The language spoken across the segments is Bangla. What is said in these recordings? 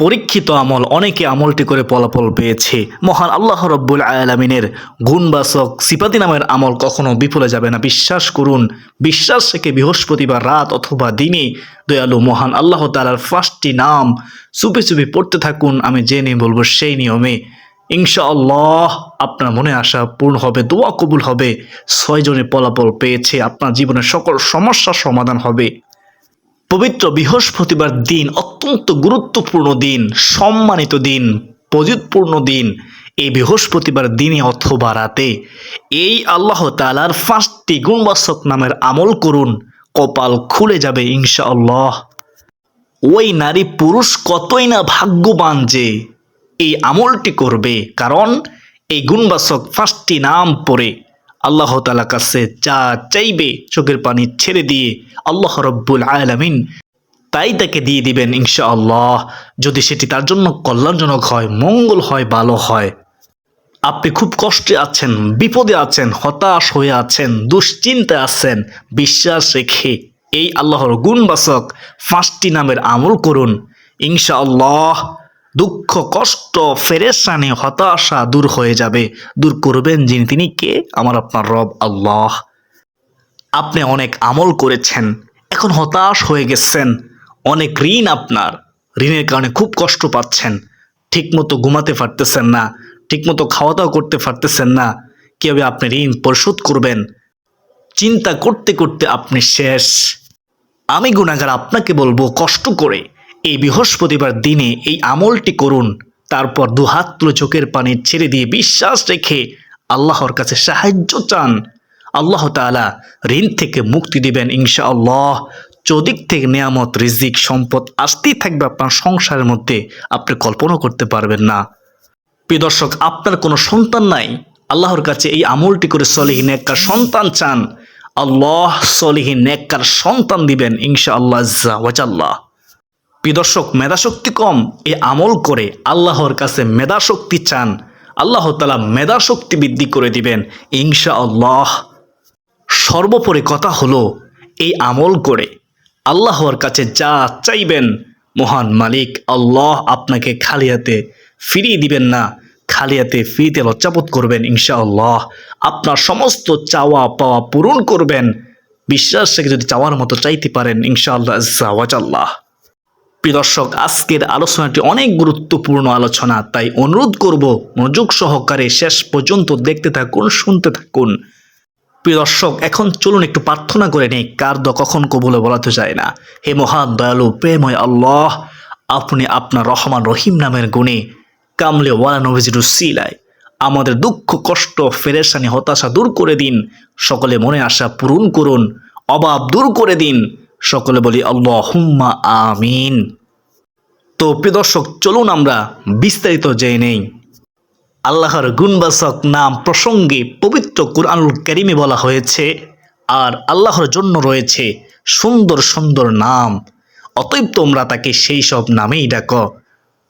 পরীক্ষিত আমল, অনেকে আমলটি করে ফলাফল পেয়েছে। মহান আল্লাহ রব্বুল আয়ালামিনের গুণবাসক সিপাতি নামের আমল কখনো বিফলে যাবে না। বিশ্বাস করুন, বিশ্বাস থেকে বৃহস্পতিবার রাত অথবা দিনে দয়ালু মহান আল্লাহ তালার পাঁচটি নাম চুপি চুপি পড়তে থাকুন, আমি জেনে বলব সেই নিয়মে। ইনশাআল্লাহ আপনার মনে আশা পূর্ণ হবে, দোয়া কবুল হবে ছয়জনে ফলাফল পেয়েছে, আপনার জীবনের সকল সমস্যার সমাধান হবে। পবিত্র বৃহস্পতিবার দিন, অত্যন্ত গুরুত্বপূর্ণ দিন, সম্মানিত দিন প্রযুৎপূর্ণ দিন এই বৃহস্পতিবার দিনে অথবা রাতে। এই আল্লাহ তালার পাঁচটি গুণবাসক নামের আমল করুন, কপাল খুলে যাবে ইনশাআল্লাহ। ওই নারী পুরুষ কতই না ভাগ্যবান যে এই আমলটি করবে, কারণ এই গুণবাচক পাঁচটি নাম পড়ে আল্লাহ তালা কাছে যা চাইবে চোখের পানি ছেড়ে দিয়ে আল্লাহ রব্বুল আলামিন তাই তাকে দিয়ে দিবেন ইনশাআল্লাহ। যদি সেটি তার জন্য কল্যাণজনক হয়, মঙ্গল হয়, ভালো হয়। আপনি খুব কষ্টে আছেন, বিপদে আছেন, হতাশ হয়ে আছেন, দুশ্চিন্তায় আছেন, বিশ্বাস রেখে এই আল্লাহর গুণবাচক পাঁচটি নামের আমল করুন। ইনশাআল্লাহ দুঃখ, কষ্ট, ফেরেশানি, হতাশা দূর হয়ে যাবে। দূর করবেন যিনি, তিনি কে? আমার আপনার রব আল্লাহ। আপনি অনেক আমল করেছেন, এখন হতাশ হয়ে গেছেন। অনেক ঋণ আপনার, ঋণের কারণে খুব কষ্ট পাচ্ছেন। ঠিকমতো ঘুমাতে পারতেছেন না, ঠিকমতো খাওয়া দাওয়া করতে পারতেছেন না। কীভাবে আপনি ঋণ পরিশোধ করবেন? চিন্তা করতে করতে আপনি শেষ। আমি গুণাগার আপনাকে বলব, কষ্ট করে এই বৃহস্পতিবার দিনে এই আমলটি করুন, তারপর দু হাত তুলে চোখের পানি ছেড়ে দিয়ে বিশ্বাস রেখে আল্লাহর কাছে সাহায্য চান। আল্লাহ তাআলা ঋণ থেকে মুক্তি দিবেন ইনশা আল্লাহ চৌদিক থেকে নিয়ামত, রিজিক, সম্পদ আসতেই থাকবে আপনার সংসারের মধ্যে, আপনি কল্পনা করতে পারবেন না। প্রিয় দর্শক, আপনার কোনো সন্তান নাই, আল্লাহর কাছে এই আমলটি করে সলিহীন নেককার সন্তান চান। আল্লাহ সলিহীন নেককার সন্তান দিবেন ইনশা আল্লাহ ওয়াজাল্লাহ প্রিয় দর্শক, মেধাশক্তি কম, এ আমল করে আল্লাহর কাছে মেধাশক্তি চান। আল্লাহ তালা মেধাশক্তি বৃদ্ধি করে দিবেন ইনশা আল্লাহ সর্বোপরি কথা হলো, এই আমল করে আল্লাহর কাছে যা চাইবেন, মহান মালিক আল্লাহ আপনাকে খালি হাতে ফিরিয়ে দিবেন না, খালি হাতে ফিরিতে লজ্জাবোধ করবেন, ইনশাআল্লাহ। আপনার সমস্ত চাওয়া পাওয়া পূরণ করবেন, বিশ্বাস থেকে যদি চাওয়ার মতো চাইতে পারেন, ইনশাআল্লাহ আল্লাহ প্রিয় দর্শক, আজকের আলোচনাটি অনেক গুরুত্বপূর্ণ আলোচনা, তাই অনুরোধ করব মনোযোগ সহকারে শেষ পর্যন্ত দেখতে থাকুন, শুনতে থাকুন। প্রিয় দর্শক, এখন চলুন একটু প্রার্থনা করে নেই, কার দ কখন কবুলে বলাতে যায় না। হে মহান, দয়ালু প্রেময় আল্লাহ, আপনি আপনার রহমান রহিম নামের গুণে কামলে ওয়ালা নভিজির সিলায় আমাদের দুঃখ, কষ্ট ফেরেশানি হতাশা দূর করে দিন। সকলে মনে আশা পূরণ করুন, অভাব দূর করে দিন। সকলে বলি আল্লাহ হুম্মা আমিন। তো প্রিয় দর্শক, চলুন আমরা বিস্তারিত জেনে নেই। আল্লাহর গুণবাচক নাম প্রসঙ্গে পবিত্র কুরআনুল কারিমে বলা হয়েছে, আর আল্লাহর জন্য রয়েছে সুন্দর সুন্দর নাম। অতএব তোমরা তাকে সেই সব নামেই ডাকো।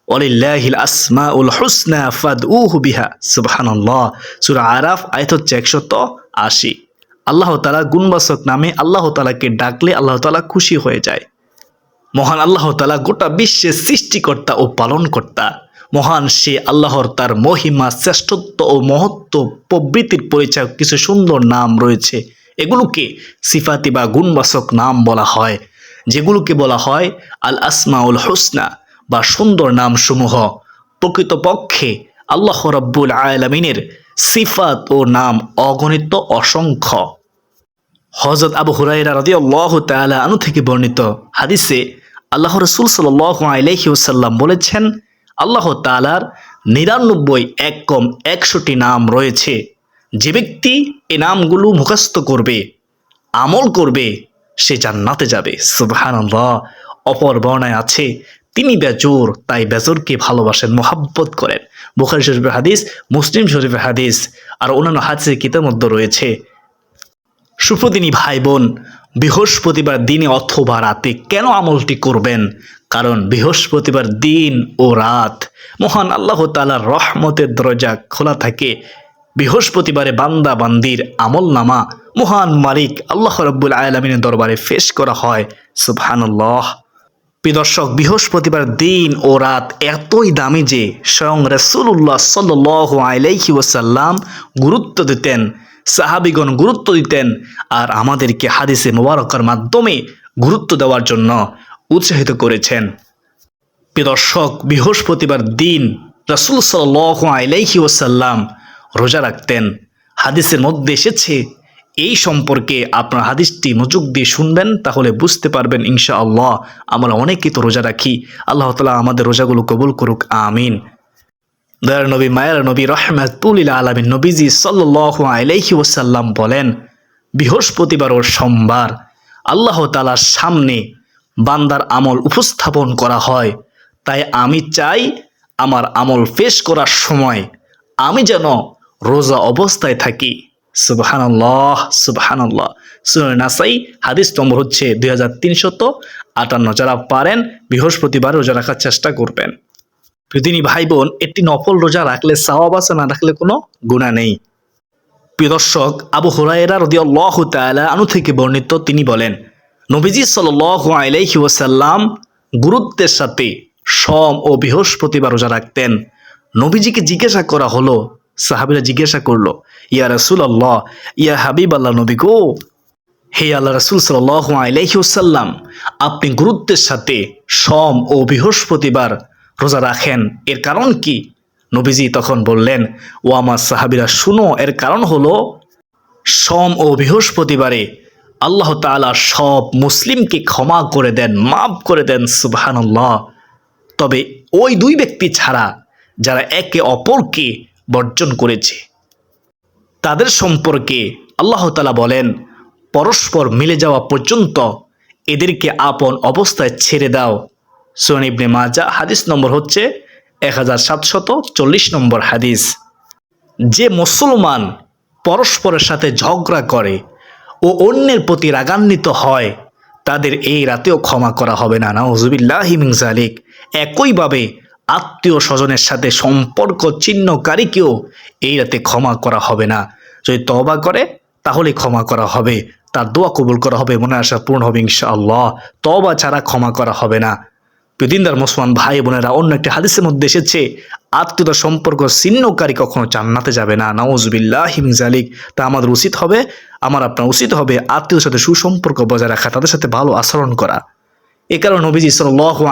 অলিল্লাহিল আসমা উল হুসনা ফাদ উহু বিহা। সুবহানাল্লাহ। সূরা আরাফ, আয়াত হচ্ছে একশত আশি। আল্লাহ তালা গুণবাচক নামে আল্লাহ তালাকে ডাকলে আল্লাহ তালা খুশি হয়ে যায়। মহান আল্লাহ তালা গোটা বিশ্বের সৃষ্টিকর্তা ও পালনকর্তা। মহান সে আল্লাহর তার মহিমা, শ্রেষ্ঠত্ব ও মহত্ব প্রবৃত্তির পরিচয় কিছু সুন্দর নাম রয়েছে। এগুলোকে সিফাতি বা গুণবাচক নাম বলা হয়। যেগুলোকে বলা হয় আল আসমাউল হোসনা বা সুন্দর নামসমূহ। প্রকৃতপক্ষে আল্লাহ রব্বুল আলমিনের সিফাত ও নাম অগণিত অসংখ্য। হজরত আবু হুরাইরা রদি আল্লাহ তালা আনু থেকে বর্ণিত হাদিসে আল্লাহ রসুল সাল আলহি ওসাল্লাম বলেছেন, আল্লাহ তালার নিরানব্বই এক কম একশোটি নাম রয়েছে। যে ব্যক্তি এ নামগুলো মুখস্থ করবে, আমল করবে, সে জান্নাতে যাবে। সুবহান অপর বর্ণায় আছে, তিনি বেজোর, তাই বেজোরকে ভালোবাসেন, মোহাব্বত করেন। বুখারি শরীফের হাদিস, মুসলিম শরীফের হাদিস, আর অন্যান্য হাদিসের কিতার মধ্যে রয়েছে। সুপ্রদিনী ভাই বোন বৃহস্পতিবার দিনে অথবা রাতে কেন আমলটি করবেন? কারণ বৃহস্পতিবার দিন ও রাত মহান আল্লাহ তালার রহমতের দরজা খোলা থাকে। বৃহস্পতিবারে বান্দা বান্দির আমল নামা মহান মালিক আল্লাহ রব্বুল আলমিনের দরবারে ফেস করা হয়। সুবহানাল্লাহ। প্রিয় দর্শক, বৃহস্পতিবার দিন ও রাত এতই দামি যে স্বয়ং রসুল্লাহ সাল্ল আলাইহি ওসাল্লাম গুরুত্ব দিতেন। সাহাবিগণ গুরুত্ব দিতেন আর আমাদেরকে হাদিসে মোবারকার মাধ্যমে গুরুত্ব দেওয়ার জন্য উৎসাহিত করেছেন। দর্শক, বৃহস্পতিবার দিন রসুল সাল ওসাল্লাম রোজা রাখতেন। হাদিসের মধ্যে এসেছে, এই সম্পর্কে আপনার হাদিসটি মনোযোগ দিয়ে শুনবেন, তাহলে বুঝতে পারবেন ইনশা আল্লাহ আমরা অনেকেই তো রোজা রাখি। আল্লাহ তালা আমাদের রোজাগুলো কবুল করুক, আমিন। দয়ার নবী, মায়ের নবী রহমাতুল্লিল আলমিন নবীজি সাল্লাহ আলাইহি ওসাল্লাম বলেন, বৃহস্পতিবার ও সোমবার আল্লাহ তালার সামনে বান্দার আমল উপস্থাপন করা হয়। তাই আমি চাই আমার আমল পেশ করার সময় আমি যেন রোজা অবস্থায় থাকি। সুবহানাল্লাহ সুবহানাল্লাহ। সুনান নাসাই, হাদিস নম্বর হচ্ছে দুই হাজার তিনশত আটান্ন। যারা পারেন, বৃহস্পতিবার রোজা রাখার চেষ্টা করবেন। প্রিয়দিনী ভাই বোন একটি নফল রোজা রাখলে সাওয়াব আছে, না রাখলে কোনো গুণা নেই। প্রিয় দর্শক, আবু হুরায়রা রদিয়াল্লাহ তাআলা আনু থেকে বর্ণিত তিনি বলেন, নবীজি সাল্লাল্লাহু আলাইহি ওয়াসাল্লাম গুরুত্বের সাথে সম ও বৃহস্পতিবার রোজা রাখতেন। নবীজিকে জিজ্ঞাসা করা হলো, সাহাবিরা জিজ্ঞাসা করল, ইয়া রাসূল আল্লাহ ইয়া হাবিব আল্লাহ নবী গো, হে আল্লাহ রাসূল সাল্লাল্লাহু আলাইহি ওয়াসাল্লাম, আপনি গুরুত্বের সাথে সম ও বৃহস্পতিবার রোজা রাখেন। এর কারণ কি? নবীজি তখন বললেন, ও আমার সাহাবিরা, শুনো, এর কারণ হলো সম ও বৃহস্পতিবারে আল্লাহ তাআলা সব মুসলিমকে ক্ষমা করে দেন, মাফ করে দেন, সুবহানাল্লাহ। তবে ওই দুই ব্যক্তি ছাড়া যারা একে অপরকে বর্জন করেছে, তাদের সম্পর্কে আল্লাহ তালা বলেন, পরস্পর মিলে যাওয়া পর্যন্ত এদেরকে আপন অবস্থায় ছেড়ে দাও। সোন ইবনে মাজা, হাদিস নম্বর হচ্ছে এক হাজার সাতশত চল্লিশ নম্বর হাদিস। যে মুসলমান পরস্পরের সাথে ঝগড়া করে ও অন্যের প্রতি রাগান্বিত হয়, তাদের এই রাতেও ক্ষমা করা হবে না। নাউজুবিল্লাহ মিন জালিক একইভাবে আত্মীয় স্বজনের সাথে সম্পর্ক চিহ্নকারীকেও এই রাতে ক্ষমা করা হবে না। যদি তবা করে, তাহলে ক্ষমা করা হবে। তার দোয়া কবুল করা হবে। মনে আশা পূর্ণ হবে ইনশাআল্লাহ। তবা ছাড়া ক্ষমা করা হবে না। প্রতিদিনদার মুসলমান ভাই বোনেরা, অন্য একটি হাদিসের মধ্যে এসেছে, আত্মীয়তার সম্পর্ক ছিন্নকারী কখনো জান্নাতে যাবে না। নওয়াজবিল্লাহ হিম জালিক তা আমাদের উচিত হবে, আমার আপনার উচিত হবে আত্মীয়দের সাথে সুসম্পর্ক বজায় রাখা, তাদের সাথে ভালো আচরণ করা। এ কারণে নবীজি সাল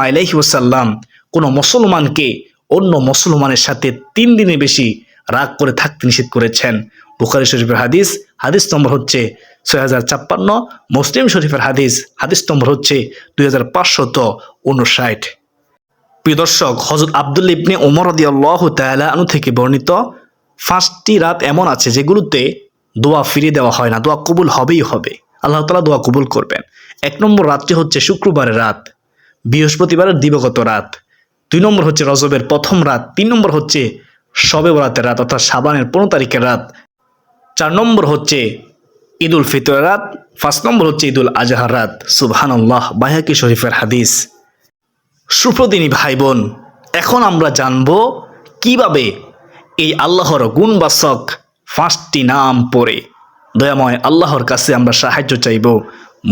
আলাইহি ওসাল্লাম কোনো মুসলমানকে অন্য মুসলমানের সাথে তিন দিনের বেশি রাগ করে থাকতে নিষেধ করেছেন। বুখারি শরীফের হাদিস হাদিস নম্বর হচ্ছে ছয় হাজার ছাপ্পান্ন মুসলিম শরীফের হাদিস হাদিস নম্বর হচ্ছে দুই হাজার পাঁচশত উনষাট। প্রিয় দর্শক হজরত আবদুল ইবনে ওমর আনু থেকে বর্ণিত পাঁচটি রাত এমন আছে যেগুলোতে দোয়া ফিরিয়ে দেওয়া হয় না, দোয়া কবুল হবেই হবে। আল্লাহ তালা দোয়া কবুল করবেন। এক নম্বর রাতটি হচ্ছে শুক্রবারের রাত, বৃহস্পতিবারের দিবগত রাত। দুই নম্বর হচ্ছে রজবের প্রথম রাত, তিন নম্বর হচ্ছে শবে বরাতের রাত, অর্থাৎ সাবানের পনেরো তারিখের রাত। চার নম্বর হচ্ছে ঈদ উল ফিতরের রাত পাঁচ নম্বর হচ্ছে ঈদ উল আজহার রাত। সুবহানাল্লাহ বাহাকি শরীফের হাদিস? সুপ্রদিনী ভাই বোন এখন আমরা জানব কীভাবে এই আল্লাহর গুণবাসক পাঁচটি নাম পড়ে। দয়াময় আল্লাহর কাছে আমরা সাহায্য চাইব।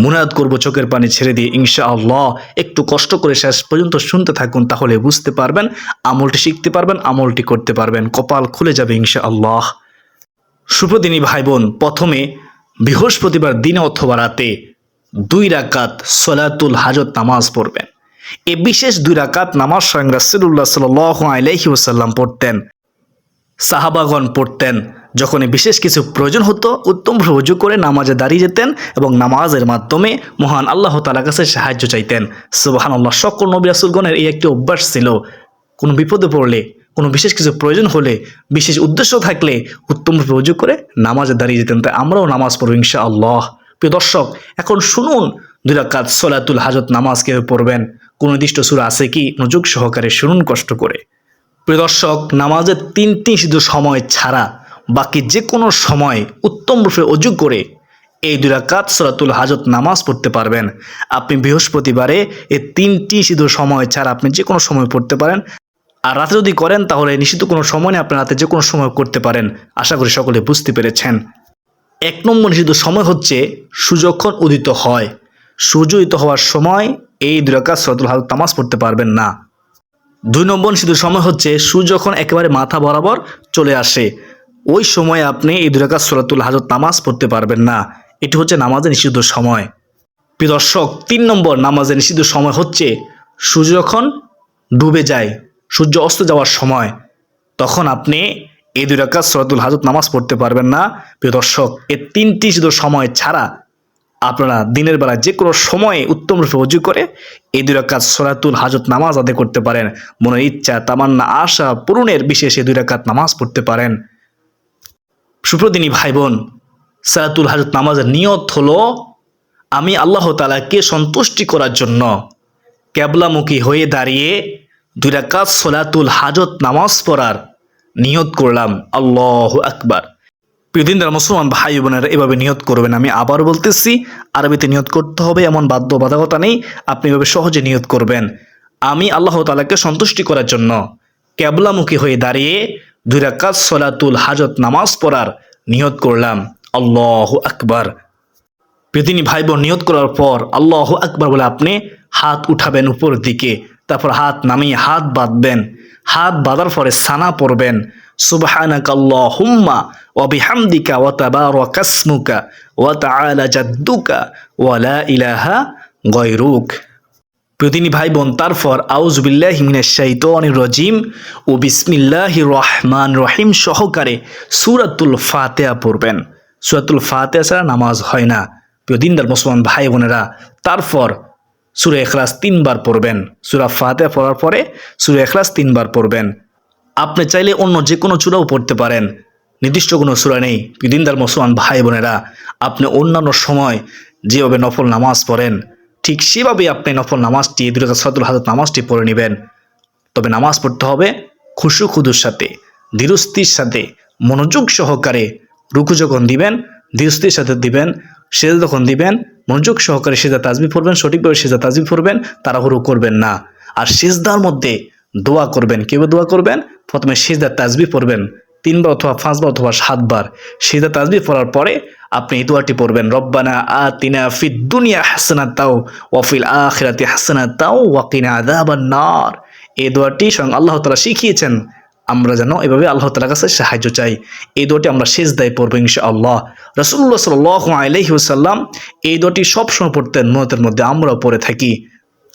মুনাদ করব চোখের পানি ছেড়ে দিয়ে ইনশা আল্লাহ একটু কষ্ট করে শেষ পর্যন্ত শুনতে থাকুন, তাহলে বুঝতে পারবেন, আমলটি শিখতে পারবেন, আমলটি করতে পারবেন। কপাল খুলে যাবে ইনশা আল্লাহ সুপ্রদিনী ভাই বোন প্রথমে বৃহস্পতিবার দিনে অথবা রাতে দুই রাকাত সলাতুল হাজত নামাজ পড়বেন। এ বিশেষ দুই রাকাত নামাজ স্বয়ং রাসুল্লাহ সাল আলাইহি ওসাল্লাম পড়তেন, সাহাবাগণ পড়তেন। যখন বিশেষ কিছু প্রয়োজন হতো, উত্তম রুজু করে নামাজে দাঁড়িয়ে যেতেন এবং নামাজের মাধ্যমে মহান আল্লাহ তালার কাছে সাহায্য চাইতেন। সুবাহান আল্লাহ সকল নবী রাসুলগণের এই একটি অভ্যাস ছিল, কোনো বিপদে পড়লে কোনো বিশেষ কিছু প্রয়োজন হলে, বিশেষ উদ্দেশ্য থাকলে উত্তম রুজু করে নামাজে দাঁড়িয়ে যেতেন। তাই আমরাও নামাজ পড়ব ইনশা আল্লাহ প্রিয় দর্শক, এখন শুনুন দুই রাকাত সলাতুল হাজত নামাজ কেউ পড়বেন। কোনো নির্দিষ্ট সুর আছে কি? মনোযোগ সহকারে শুনুন কষ্ট করে। প্রিয় দর্শক নামাজের তিনটি শুধু সময় ছাড়া বাকি যে কোনো সময় উত্তম রূপে অজু করে এই দুই রাকাত সরাতুল হাজত নামাজ পড়তে পারবেন। আপনি বৃহস্পতিবারে এই তিনটি শুধু সময় ছাড়া আপনি যে কোনো সময় পড়তে পারেন। আর রাতে যদি করেন তাহলে নিশ্চিত কোনো সময় নেই আপনি রাতে যে কোনো সময় করতে পারেন। আশা করি সকলে বুঝতে পেরেছেন। এক নম্বর নিষিদ্ধ সময় হচ্ছে সূর্যক্ষণ উদিত হয়। সূর্য উদিত হওয়ার সময় এই দুই রাকাত সলাতুল হাজত নামাজ পড়তে পারবেন না। দুই নম্বর নিষিদ্ধ সময় হচ্ছে সূর্য যখন একেবারে মাথা বরাবর চলে আসে। ওই সময় আপনি এই দুই রাকাত সলাতুল হাজত নামাজ পড়তে পারবেন না। এটি হচ্ছে নামাজের নিষিদ্ধ সময়। প্রিয় দর্শক, তিন নম্বর নামাজের নিষিদ্ধ সময় হচ্ছে সূর্য যখন ডুবে যায়। সূর্য অস্ত যাওয়ার সময় তখন আপনি এই দুই রাকাত সলাতুল হাজত নামাজ পড়তে পারবেন না। প্রিয় দর্শক এই তিনটি শুধু সময় ছাড়া আপনারা দিনের বেলা যে কোনো সময়ে উত্তম রূপে অজু করে এই দুই রাকাত সলাতুল হাজত নামাজ আদায় করতে পারেন। মনের ইচ্ছা, তামান্না, আশা পূরণের বিশেষে দুই রাকাত নামাজ পড়তে পারেন। সুপ্রদিনী ভাই বোন সালাতুল হাজত নামাজের নিয়ত হলো আমি আল্লাহ তালাকে সন্তুষ্টি করার জন্য ক্যাবলামুখী হয়ে দাঁড়িয়ে দুই রাকাত সলাতুল হাজত নামাজ পড়ার নিয়ত করলাম। আল্লাহ আকবার। প্রিয়দিনদার মুসলমান ভাই বোনেরা এভাবে নিয়ত করবেন, আমি আবার বলতেছি, আরবিতে নিয়ত করতে হবে, এমন বাধ্যবাধকতা নেই, আপনি এভাবে সহজে নিয়ত করবেন। আমি আল্লাহ তালাকে সন্তুষ্টি করার জন্য ক্যাবলামুখী হয়ে দাঁড়িয়ে দুই রাকাত সলাতুল হাজত নামাজ পড়ার নিয়ত করলাম। আল্লাহ আকবার। প্রিয়দিনী ভাই বোন, নিয়ত করার পর আল্লাহ আকবার বলে আপনি হাত উঠাবেন উপরের দিকে। তারপর হাত নামিয়ে হাত বাঁধবেন। হাত বাঁধার পরে সানা পড়বেন। লা ইলাহা ভাই বোন তারপর আউজবিল্লাহ রজিম ও রহিম সহকারে সূরাতুল ফাতিহা পড়বেন। সূরাতুল ফাতিহা ছাড়া নামাজ হয় না। প্রিয় দিনদার মুসলমান ভাই বোনেরা তারপর সুরে এখলাস তিনবার পড়বেন। সুরা ফাতিহা পড়ার পরে সুরে এখলাস তিনবার পড়বেন। আপনি চাইলে অন্য যে কোনো চূড়াও পড়তে পারেন। নির্দিষ্ট কোনো সূরা নেই। দিনদার, মুসলমান ভাই বোনেরা, আপনি অন্যান্য সময় যেভাবে নফল নামাজ পড়েন, ঠিক সেভাবে আপনি নফল নামাজটি দুর্গা সতুল হাজত নামাজটি পড়ে নেবেন। তবে নামাজ পড়তে হবে খুশু খুদুর সাথে, ধীরস্থির সাথে, মনোযোগ সহকারে। রুকু যখন দিবেন, ধীরস্থির সাথে দিবেন সেজা যখন দিবেন মনোযোগ সহকারে সেজা তাজবি পড়বেন, সঠিকভাবে সেজা তাজবি পড়বেন, তাড়াহুড়ো করবেন না। আর সেজদার মধ্যে দোয়া করবেন। কেউ দোয়া করবেন? প্রথমে সেজদার তাজবি পড়বেন, তিনবার অথবা পাঁচবার অথবা সাতবার। সেজা তাজবি পড়ার পরে আপনি এই দোয়াটি পড়বেন, রব্বানা আতিনা ফিদ দুনিয়া হাসানা তাও ওয়াফিল আখিরাতি হাসানা তাও ওয়াকিনা আযাবান নার এই দোয়াটি স্বয়ং আল্লাহ তাআলা শিখিয়েছেন। আমরা যেন এভাবে আল্লাহ তালার কাছে সাহায্য চাই। এই দোয়াটি আমরা শেষ দায় পড়ব ইনশা আল্লাহ রসুল্লাহ সাল আলহি সাল্লাম এই দোয়াটি সবসময় পড়তেন, মতের মধ্যে আমরাও পড়ে থাকি।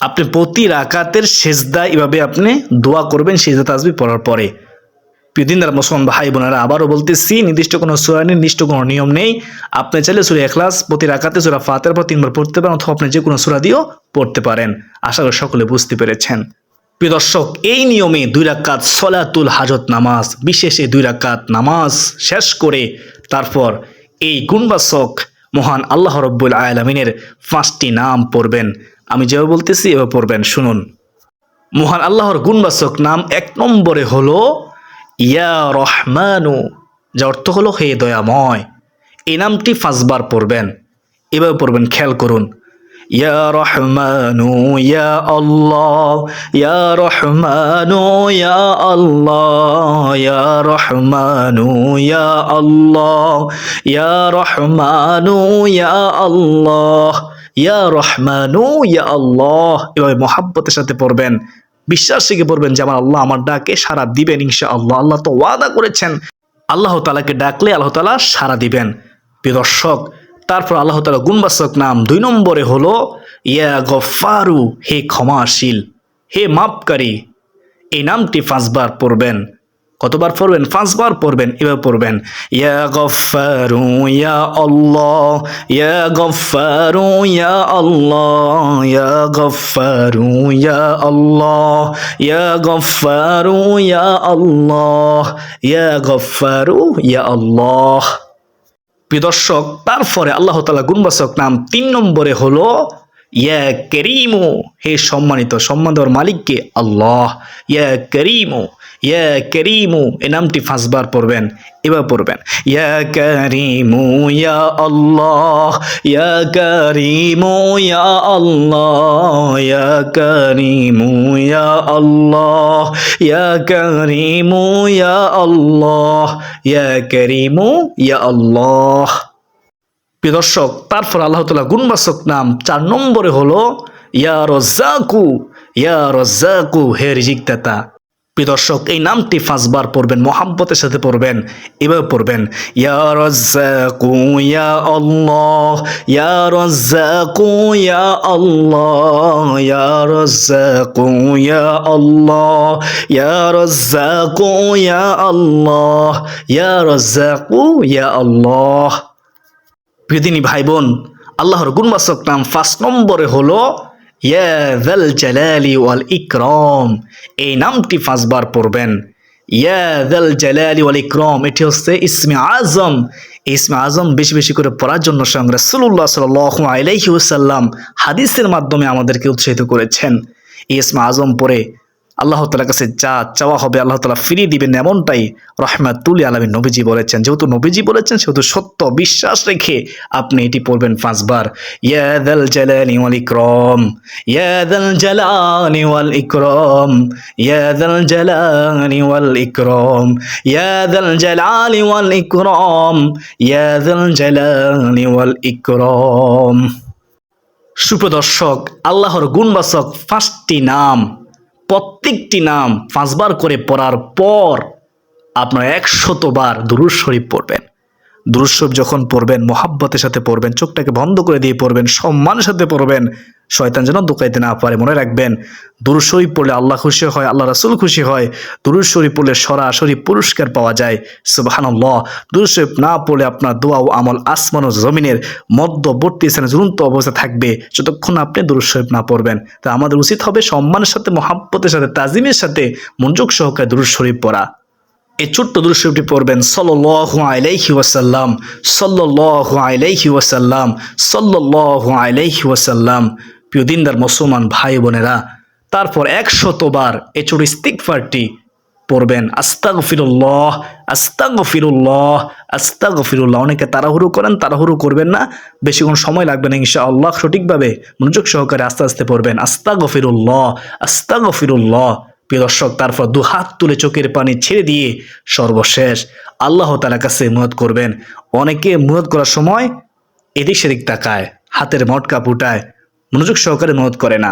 আপনি প্রতি রাকাতের সেজদা এভাবে আপনি দোয়া করবেন, সেজদা তাজবি পড়ার পরে। প্রিয়দিনদার মুসলমান ভাই বোনেরা, আবারও বলতেছি, নির্দিষ্ট কোনো সুরা নির্দিষ্ট কোনো নিয়ম নেই। আপনি চাইলে সুরা এখলাস প্রতি রাকাতে, সুরা ফাতের পর তিনবার পড়তে পারেন অথবা আপনি যে কোনো সুরা দিয়েও পড়তে পারেন। আশা করি সকলে বুঝতে পেরেছেন। প্রিয় দর্শক, এই নিয়মে দুই রাকাত সলাতুল হাজত নামাজ, বিশেষে দুই রাকাত নামাজ শেষ করে তারপর এই গুণবাসক মহান আল্লাহ রব্বুল আলমিনের পাঁচটি নাম পড়বেন। আমি যেভাবে বলতেছি, এভাবে পড়বেন। শুনুন। মহান আল্লাহর গুণবাচক নাম এক নম্বরে হলো, ইয়া রহমানু, যার অর্থ হলো, হে দয়াময়। এই নামটি পাঁচবার পড়বেন। এভাবে পড়বেন, খেয়াল করুন। ইয়া রহমানু ইয়া আল্লাহ, ইয়া রহমানু ইয়া আল্লাহ, ইয়া রহমানু ইয়া আল্লাহ, ইয়া রহমানু ইয়া আল্লাহ, ইয়া রহমানু ইয়া আল্লাহ। এভাবে মহাব্বতের সাথে পড়বেন বিশ্বাস থেকে পড়বেন যে আমার আল্লাহ আমার ডাকে সারা দিবেন ইনশা আল্লাহ আল্লাহ তো ওয়াদা করেছেন। আল্লাহ তালাকে ডাকলে আল্লাহ তালা সারা দিবেন। প্রিয় দর্শক তারপর আল্লাহ তালা গুণবাসক নাম দুই নম্বরে হলো, ইয়া গফারু হে ক্ষমাশীল, হে মাপকারী। এই নামটি পাঁচবার পড়বেন। কতবার পড়বেন? পাঁচবার পড়বেন এবার পড়বেন। ইয়া গফারু ইয়া আল্লাহ, ইয়া গফারু ইয়া আল্লাহ, ইয়া গফারু ইয়া আল্লাহ, ইয়া গফারু ইয়া আল্লাহ, ইয়া গফারু ইয়া আল্লাহ। প্রিয় দর্শক তারপরে আল্লাহ তালা গুণবাচক নাম তিন নম্বরে হলো ইয়া করিমু, হে সম্মানিত সম্মান দেওয়ার মালিককে আল্লাহ, ইয়া করিমু ইয়া করিমু এ নামটি পাঁচবার পড়বেন, এবার পড়বেন। ইয়া করিমু, ইয়া আল্লাহ, ইয়া করিমু, ইয়া আল্লাহ, ইয়া করিমু, ইয়া আল্লাহ, ইয়া করিমু, ইয়া আল্লাহ, ইয়া করিমু, ইয়া আল্লাহ। প্রিয় তারপর আল্লাহ তালা গুণবাচক নাম চার নম্বরে হলো, ইয়া রজ্জাকু ইয়া রজ্জাকু, হে রিজিক দাতা। প্রিয় দর্শক, এই নামটি পাঁচবার পড়বেন মোহাম্মতের সাথে পড়বেন, এভাবে পড়বেন, ইয়া রজ্জাকু, ইয়া আল্লাহ, ইয়া ইয়া আল্লাহ, ইয়া রজ্জাকু, ইয়া আল্লাহ, ইয়া রজ্জাকু, ইয়া আল্লাহ, ইয়া রজ্জাকু, ইয়া আল্লাহ। প্রিয়দিনী ভাই বোন, আল্লাহর গুণবাচক নাম ফার্স্ট নম্বরে হলো ইয়াদাল জালালি ওয়াল ইকরম। এই নামটি পাঁচবার পড়বেন। ইয়াদাল জালালি ওয়াল ইকরম, এটি হচ্ছে ইসমে আজম। ইসমে আজম বেশি বেশি করে পড়ার জন্য স্বয়ং রাসূলুল্লাহ সাল্লাল্লাহু আলাইহি ওয়াসাল্লাম হাদিসের মাধ্যমে আমাদেরকে উৎসাহিত করেছেন। ইসমে আজম পড়ে আল্লাহ তালার কাছে যা চাওয়া হবে আল্লাহ তালা ফিরিয়ে দিবেন এমনটাই রহমাতুল আলমী নবীজি বলেছেন। যেহেতু নবীজি বলেছেন, সেহেতু সত্য বিশ্বাস রেখে আপনি এটি পড়বেন পাঁচবার। ইয়াদাল জালানি ওয়াল ইকরম ইয়াদাল জালানি ওয়াল ইকরম ইয়াদাল জালানি ওয়াল ইকরম ইয়াদাল জালানি ওয়াল ইকরম ইয়াদাল জালানি ওয়াল ইকরম। সুপ্রদর্শক আল্লাহর গুণবাচক পাঁচটি নাম প্রত্যেকটি নাম পাঁচবার করে পড়ার পর আপনার একশতবার দুরুজ শরীফ পড়বেন। দুরুজ শরীফ যখন পড়বেন, মোহাব্বতের সাথে পড়বেন, চোখটাকে বন্ধ করে দিয়ে পড়বেন, সম্মানের সাথে পড়বেন শয়তান যেন দোকাইতে না পারে, মনে রাখবেন। দুরুজ শরীফ পড়লে আল্লাহ খুশি হয়, আল্লাহ রাসুল খুশি হয়। দুরুজ শরীফ পড়লে সরাসরি পুরস্কার পাওয়া যায়। সুবাহান্লাহ দুরুজ শরীফ না পড়লে আপনার দোয়া ও আমল আসমান ও জমিনের মধ্যবর্তী স্থানে ঝুলন্ত অবস্থা থাকবে, যতক্ষণ আপনি দুরুজ শরীফ না পড়বেন। তা আমাদের উচিত হবে সম্মানের সাথে, মহাব্বতের সাথে, তাজিমের সাথে মনোযোগ সহকারে দুরুজ শরীফ পড়া। এই ছোট্ট দৃশ্যটি পড়বেন সল্লাহ আলাইহি ওয়াসাল্লাম সল্লাহ আলাইহি ওয়াসাল্লাম সল্লাহ আলাইহি ওয়াসাল্লাম। প্রিয় দিনদার মুসলমান ভাই বোনেরা, তারপর একশতবার ছোট ইস্তিকফারটি পড়বেন। আস্তাগ ফিরুল্লাহ আস্তাগ ফিরুল্লাহ আস্তাগ ফিরুল্লাহ অনেকে তাড়াহুড়ো করেন, তাড়াহুড়ো করবেন না। বেশিক্ষণ সময় লাগবে না ইনশা আল্লাহ সঠিকভাবে মনোযোগ সহকারে আস্তে আস্তে পড়বেন। আস্তাগ ফিরুল্লাহ আস্তাগ ফিরুল্লাহ প্রিয় দর্শক, তারপর দু হাত তুলে চোখের পানি ছেড়ে দিয়ে সর্বশেষ আল্লাহ তালার কাছে মুহত করবেন। অনেকে মুহত করার সময় এদিক সেদিক তাকায়, হাতের মটকা ফুটায় মনোযোগ সহকারে মুহত করে না।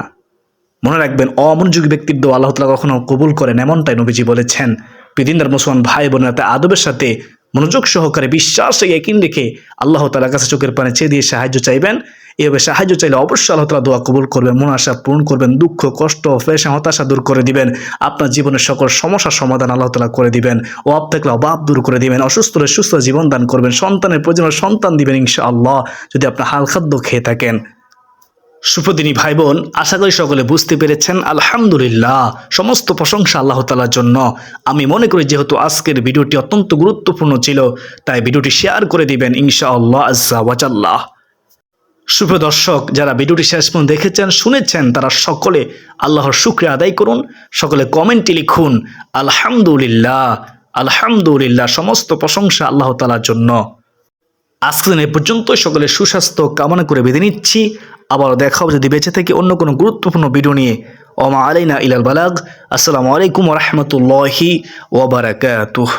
মনে রাখবেন, অমনোযোগী ব্যক্তির দোয়া আল্লাহ তালা কখনো কবুল করেন এমনটাই নবীজি বলেছেন। পৃথিবীর মুসলমান ভাই বোনেরা তাই আদবের সাথে মনোযোগ সহকারে বিশ্বাস একিন রেখে আল্লাহ তালার কাছে চোখের পানে চেয়ে দিয়ে সাহায্য চাইবেন। এভাবে সাহায্য চাইলে অবশ্যই আল্লাহ তালা দোয়া কবুল করবেন, মন আশা পূরণ করবেন, দুঃখ, কষ্ট ফেরেশা হতাশা দূর করে দিবেন। আপনার জীবনের সকল সমস্যার সমাধান আল্লাহ তালা করে দিবেন। অভাব থাকলে অভাব দূর করে দিবেন। অসুস্থ সুস্থ জীবন দান করবেন। সন্তানের প্রয়োজনে সন্তান দিবেন ইনশা আল্লাহ যদি আপনার হাল খাদ্য খেয়ে থাকেন। সুপ্রদিনী ভাই বোন আশা করি সকলে বুঝতে পেরেছেন, আলহামদুলিল্লাহ, সমস্ত প্রশংসা আল্লাহ তালার জন্য। আমি মনে করি যেহেতু আজকের ভিডিওটি অত্যন্ত গুরুত্বপূর্ণ ছিল, তাই ভিডিওটি শেয়ার করে দিবেন ইনশা আল্লাহ আজ্জা ওয়াজাল্লাহ শুভ দর্শক, যারা ভিডিওটি শেষ পর্যন্ত দেখেছেন, শুনেছেন, তারা সকলে আল্লাহর শুক্রিয়া আদায় করুন, সকলে কমেন্টে লিখুন, আলহামদুলিল্লাহ আলহামদুলিল্লাহ, সমস্ত প্রশংসা আল্লাহ তালার জন্য। আজকের এ পর্যন্ত সকলের সুস্বাস্থ্য কামনা করে বেঁধে নিচ্ছি। আবার দেখা হবে যদি বেঁচে থেকে অন্য কোনো গুরুত্বপূর্ণ ভিডিও নিয়ে। ওমা আলাইনা ইলাল বালাগ। আসসালামু আলাইকুম রহমতুল্লাহি ওবরাকাতুহ